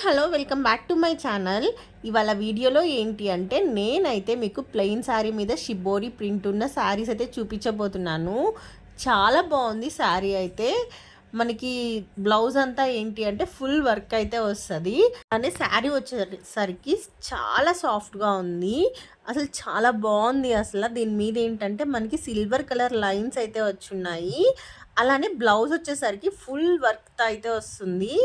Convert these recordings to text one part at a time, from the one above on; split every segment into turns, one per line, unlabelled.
Hello welcome back to my channel. ఇవాళ వీడియోలో ఏంటి అంటే నేనైతే మీకు ప్లెయిన్ శారీ మీద షిబోరి ప్రింట్ ఉన్న శారీస్ అయితే చూపించబోతున్నాను. చాలా బాగుంది శారీ అయితే. మనకి బ్లౌజ్ అంతా ఏంటి అంటే ఫుల్ వర్క్ అయితే వస్తుంది. అనే శారీ వచ్చేసరికి చాలా సాఫ్ట్గా ఉంది. అసలు చాలా బాగుంది అసలు. దీని మీద ఏంటంటే మనకి సిల్వర్ కలర్ లైన్స్ అయితే వచ్చున్నాయి. అలానే బ్లౌజ్ వచ్చేసరికి ఫుల్ వర్క్తో అయితే వస్తుంది.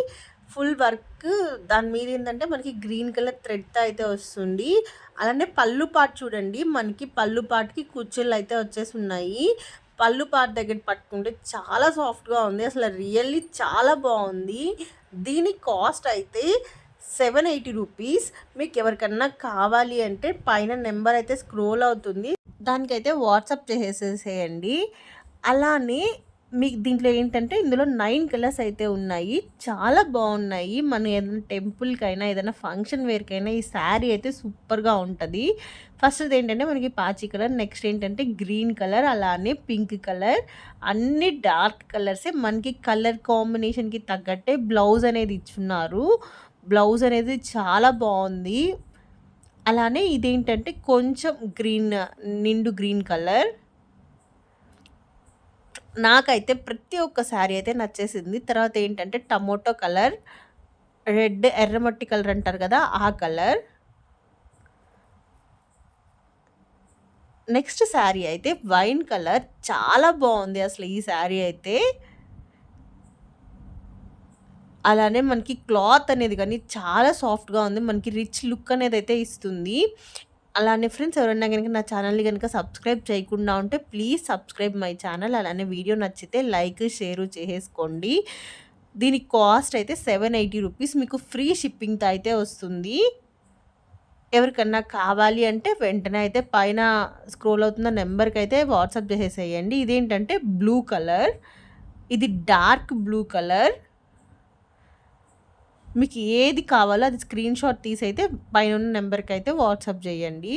Full work. దాని మీద ఏంటంటే మనకి గ్రీన్ కలర్ థ్రెడ్తో అయితే వస్తుంది. అలానే పళ్ళు పాట్ చూడండి. మనకి పళ్ళు పాట్కి కుర్చీలు అయితే వచ్చేసి ఉన్నాయి పళ్ళు పాట దగ్గర పట్టుకుంటే చాలా సాఫ్ట్గా ఉంది. అసలు రియల్లీ చాలా బాగుంది. దీని కాస్ట్ అయితే సెవెన్ ఎయిటీ రూపీస్ మీకు ఎవరికన్నా కావాలి అంటే పైన నెంబర్ అయితే స్క్రోల్ అవుతుంది. దానికైతే వాట్సాప్ చేసేసేయండి. అలానే మీకు దీంట్లో ఏంటంటే ఇందులో నైన్ కలర్స్ అయితే ఉన్నాయి. చాలా బాగున్నాయి. మనం ఏదైనా టెంపుల్కైనా ఏదైనా ఫంక్షన్ వేర్కైనా ఈ శారీ అయితే సూపర్గా ఉంటుంది. ఫస్ట్ ఏంటంటే మనకి పాచి కలర్ నెక్స్ట్ ఏంటంటే గ్రీన్ కలర్ అలానే పింక్ కలర్ అన్ని డార్క్ కలర్సే. మనకి కలర్ కాంబినేషన్కి తగ్గట్టే బ్లౌజ్ అనేది ఇచ్చున్నారు. బ్లౌజ్ అనేది చాలా బాగుంది. అలానే ఇదేంటంటే కొంచెం గ్రీన్ నిండు గ్రీన్ కలర్. నాకైతే ప్రతి ఒక్క శారీ అయితే నచ్చేసింది. తర్వాత ఏంటంటే టమోటో కలర్ రెడ్ ఎర్రమట్టి కలర్ అంటారు కదా ఆ కలర్. నెక్స్ట్ శారీ అయితే వైన్ కలర్. చాలా బాగుంది అసలు ఈ శారీ అయితే. అలానే మనకి క్లాత్ అనేది కానీ చాలా సాఫ్ట్గా ఉంది. మనకి రిచ్ లుక్ అనేది అయితే ఇస్తుంది. అలానే ఫ్రెండ్స్ ఎవరైనా కనుక నా ఛానల్ని కనుక సబ్స్క్రైబ్ చేయకుండా ఉంటే ప్లీజ్ సబ్స్క్రైబ్ మై ఛానల్. అలానే వీడియో నచ్చితే లైక్ షేర్ చేసేసుకోండి. దీని కాస్ట్ అయితే సెవెన్ ఎయిటీ రూపీస్. మీకు ఫ్రీ షిప్పింగ్తో అయితే వస్తుంది. ఎవరికన్నా కావాలి అంటే వెంటనే అయితే పైన స్క్రోల్ అవుతున్న నెంబర్కి అయితే వాట్సాప్ చేసేసేయండి. ఇదేంటంటే బ్లూ కలర్. ఇది డార్క్ బ్లూ కలర్. మీకు ఏది కావాలో అది స్క్రీన్ షాట్ తీసి అయితే పైన నెంబర్కి అయితే వాట్సాప్ చేయండి.